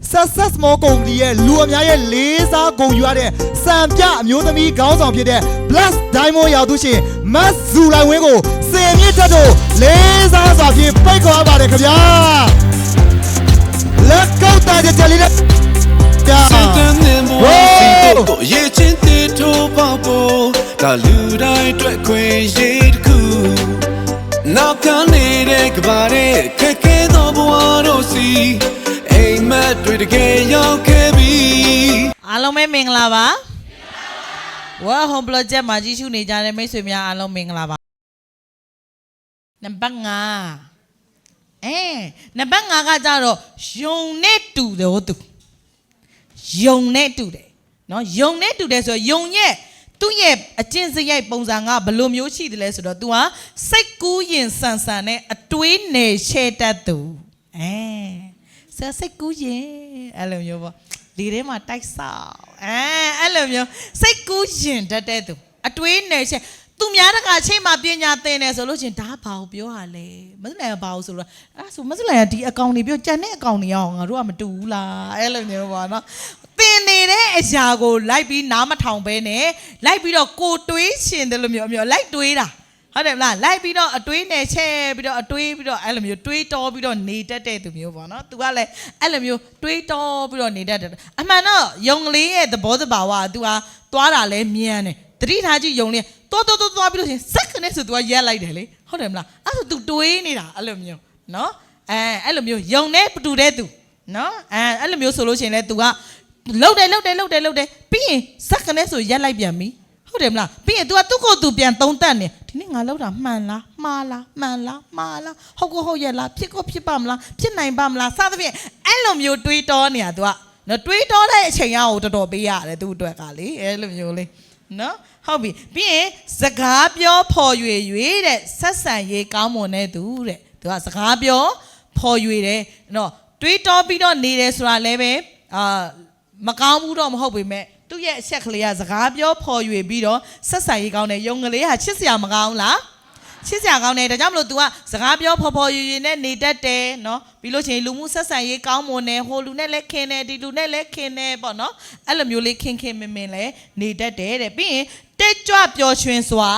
success small ကုမ္ပဏီရဲ့လူအများရဲ့လေးစားဂုဏ်ယူရတဲ့စံပြအမျိုးသမီးခေါင်းဆောင်ဖြစ်တဲ့ Blast Diamond ရောက်သူရှင်မတ်ဇူလိုင်ဝင်းကိုစင်မြင့်တက်တို့လေးစားစွာဖြင့်ပိတ်ခေါ်ရပါတယ်ခင်ဗျာလက်ကောက်တာကြကြလေးနဲ့ကြာစင်တန်းနေမို့စီတော့ကိုရေချင်းတီထိုးပေါဖို့ဒါလူတိုင်းအတွက်ခွင့်ရည်တစ်ခုနောက်ကနေတဲ့ကဘာတဲ့ခက်ခဲသောဘဝတို့စီ အိမ်မက်တွေတကယ်ရောက်ခဲ့ပြီအားလုံးပဲမင်္ဂလာပါဝါဟ ோம் ပရိုဂျက်မှာကြီးစုနေကြတဲ့မိတ်ဆွေများအားလုံးမင်္ဂလာပါနံပါတ်5အဲနံပါတ်5ကကြတော့ယုံနဲ့တူတယ်ဟုတ်သူယုံနဲ့တူတယ်နော်ယုံနဲ့တူတယ်ဆိုတော့ယုံရဲ့သူ့ရဲ့အကျင့်စရိုက်ပုံစံကဘယ်လိုမျိုးရှိတယ်လဲဆိုတော့ तू ဟာစိတ်ကူးရင်ဆန်ဆန်နဲ့အတွေးနယ်ချဲတတ်သူအဲ ဆရာစိတ်ကူးရင်အဲ့လိုမျိုးပေါ့ဒီထဲမှာတိုက်ဆောက်အဲအဲ့လိုမျိုးစိတ်ကူးရင်တတ်တဲ့သူအတွေးနယ်ချဲသူများတကအချိန်မှပညာသင်တယ်ဆိုလို့ရှရင်ဒါဘာကိုပြောရလဲမစနိုင်ဘာကိုဆိုတော့အဲ့ဆိုမစနိုင်ကဒီအကောင်တွေပြောကြံတဲ့အကောင်တွေအောင်ငါတို့ကမတူဘူးလားအဲ့လိုမျိုးပေါ့နော်သင်နေတဲ့အရာကိုလိုက်ပြီးနားမထောင်ဘဲနဲ့လိုက်ပြီးတော့ကိုတွေးရှင်တယ်လို့မျိုးအမျိုးလိုက်တွေးတာ ဟုတ်တယ်မလားလိုက်ပြီးတော့အတွေးနဲ့ချဲပြီးတော့အတွေးပြီးတော့အဲ့လိုမျိုးတွေးတော်ပြီးတော့နေတတ်တဲ့သူမျိုးပေါ့နော်။ तू ကလည်းအဲ့လိုမျိုးတွေးတော်ပြီးတော့နေတတ်တယ်။အမှန်တော့ယုံကလေးရဲ့သဘောတဘာဝက तू ဟာသွားတာလဲမြန်တယ်။တတိထားကြည့်ယုံလေးတော်တော်တော်သွားပြီးလို့ရှရင်စက္ကနဲ့ဆို तू ကရက်လိုက်တယ်လေ။ဟုတ်တယ်မလား။အဲ့ဆို तू တွေးနေတာအဲ့လိုမျိုးနော်။အဲအဲ့လိုမျိုးယုံနဲ့တူတဲ့သူနော်။အဲအဲ့လိုမျိုးဆိုလို့ရှရင်လဲ तू က လှုပ်တယ်လှုပ်တယ်လှုပ်တယ်လှုပ်တယ်ပြီးရင်စက္ကနဲ့ဆိုရက်လိုက်ပြန်ပြီ ဟုတ်တယ်မလားပြီးရင် तू ကသူ့ကိုယ်သူပြန်သုံးသက်နေဒီနေ့ငါလောက်တာမှန်လားမှားလားမှန်လားမှားလားဟုတ်ကောဟုတ်ရဲ့လားဖြစ်ကောဖြစ်ပါမလားဖြစ်နိုင်ပါမလားစသဖြင့်အဲ့လိုမျိုးတွေးတောနေတာ तू ကနော်တွေးတောတဲ့အချိန်ကကိုတော်တော်ပေးရတယ်သူ့အတွက်ကလေအဲ့လိုမျိုးလေးနော်ဟုတ်ပြီပြီးရင်စကားပြောဖော်ရွေ၍တဲ့ဆက်ဆံရေးကောင်းမွန်တဲ့သူတဲ့သူကစကားပြောဖော်ရွေတယ်နော်တွေးတောပြီးတော့နေတယ်ဆိုတာလည်းပဲအာမကောင်းဘူးတော့မဟုတ်ပေမဲ့ သူ့ရဲ့အချက်ကလေးကစကားပြောဖော်ရွေပြီးတော့ဆက်ဆံရေးကောင်းတယ်ယုံကလေးဟာချစ်စရာမကောင်းလား ချစ်စရာကောင်းတယ်ဒါကြောင့်မလို့ तू ကစကားပြောဖော်ဖော်ရွေရွေနဲ့နေတတ်တယ်နော်ပြီးလို့ချင်းလူမှုဆက်ဆံရေးကောင်းမွန်တယ်ဟိုလူနဲ့လည်းခင်တယ်ဒီလူနဲ့လည်းခင်တယ်ပေါ့နော်အဲ့လိုမျိုးလေးခင်ခင်မင်မင်လည်းနေတတ်တယ်တဲ့ပြီးရင်တက်ကြွပျော်ရွှင်စွာ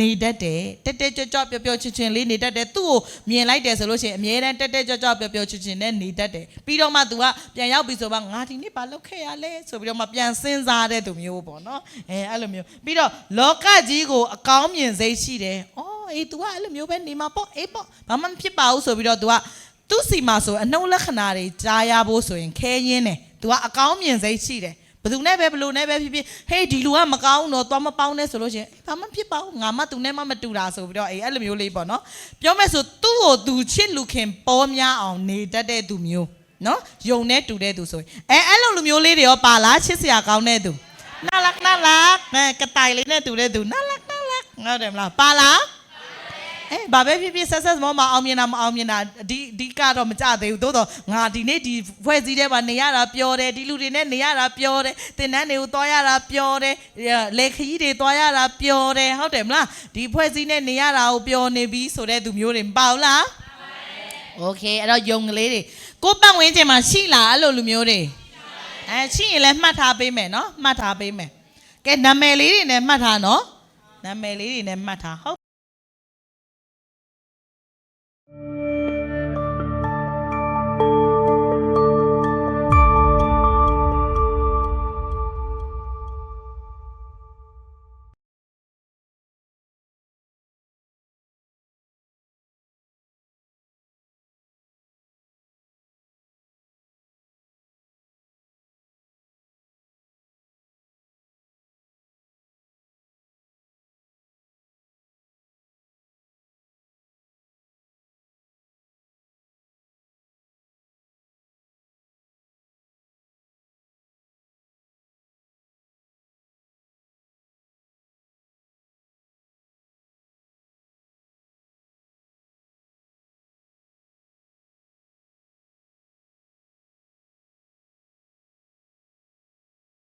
နေတတ်တယ်တက်တက်ကြွကြွပျော်ပျော်ချွင်ချွင်လေးနေတတ်တယ်သူ့ကိုမြင်လိုက်တယ်ဆိုလို့ရှိရင်အမြဲတမ်းတက်တက်ကြွကြွပျော်ပျော်ချွင်ချွင်နဲ့နေတတ်တယ်ပြီးတော့မှ तू ကပြန်ရောက်ပြီဆိုတော့ငါဒီနေ့ဘာလုပ်ခဲ့ရလဲဆိုပြီးတော့မှပြန်စဉ်းစားတဲ့သူမျိုးပေါ့နော်အဲအဲ့လိုမျိုးပြီးတော့လောကကြီးကိုအကောင်းမြင်စိတ်ရှိတယ် နော်အေး तू ကအဲ့လိုမျိုးပဲနေမှာပေါ့အေးပေါ့ဘာမှမဖြစ်ပါဘူးဆိုပြီးတော့ तू ကသူ့စီမှာဆိုအနှုတ်လက္ခဏာတွေကြားရဖို့ဆိုရင်ခဲရင်းတယ် तू ကအကောင်းမြင်စိတ်ရှိတယ်ဘယ်သူနဲ့ပဲဘလို့နဲ့ပဲဖြစ်ဖြစ်ဟေးဒီလူကမကောင်းတော့သွားမပေါင်းနဲ့ဆိုလို့ရှိရင်ဘာမှဖြစ်ပါဘူးငါမှသူနဲ့မှမတူတာဆိုပြီးတော့အေးအဲ့လိုမျိုးလေးပေါ့နော်ပြောမယ်ဆိုသူ့ကိုသူချစ်လူခင်ပေါ်များအောင်နေတတ်တဲ့သူမျိုးနော်ယုံနဲ့တူတဲ့သူဆိုရင်အဲအဲ့လိုလူမျိုးလေးတွေရောပါလားချစ်စရာကောင်းတဲ့သူနာလကနာလကအဲကတိုင်လေးနဲ့တူတဲ့သူနာလကနာလကဟုတ်တယ်မလားပါလား ဘာပဲဖြစ်ဖြစ်ဆက်ဆက်မောမအောင်မြင်တာမအောင်မြင်တာဒီဒီကတော့မကြသေးဘူးသို့တော့ငါဒီနေ့ဒီဖွဲ့စည်းထဲမှာနေရတာပျော်တယ်ဒီလူတွေနဲ့နေရတာပျော်တယ်တင်တန်းတွေကိုသွားရတာပျော်တယ်လေခကြီးတွေသွားရတာပျော်တယ်ဟုတ်တယ်မလားဒီဖွဲ့စည်းနဲ့နေရတာကိုပျော်နေပြီဆိုတဲ့သူမျိုးတွေမပါဘူးလားโอเคအဲ့တော့ယုံကလေးတွေကိုပတ်ဝန်းကျင်မှာရှိလားအဲ့လိုလူမျိုးတွေအဲရှိရင်လည်းမှတ်ထားပေးမယ်နော်မှတ်ထားပေးမယ်ကဲနာမည်လေးတွေနဲ့မှတ်ထားနော်နာမည်လေးတွေနဲ့မှတ်ထားဟုတ် you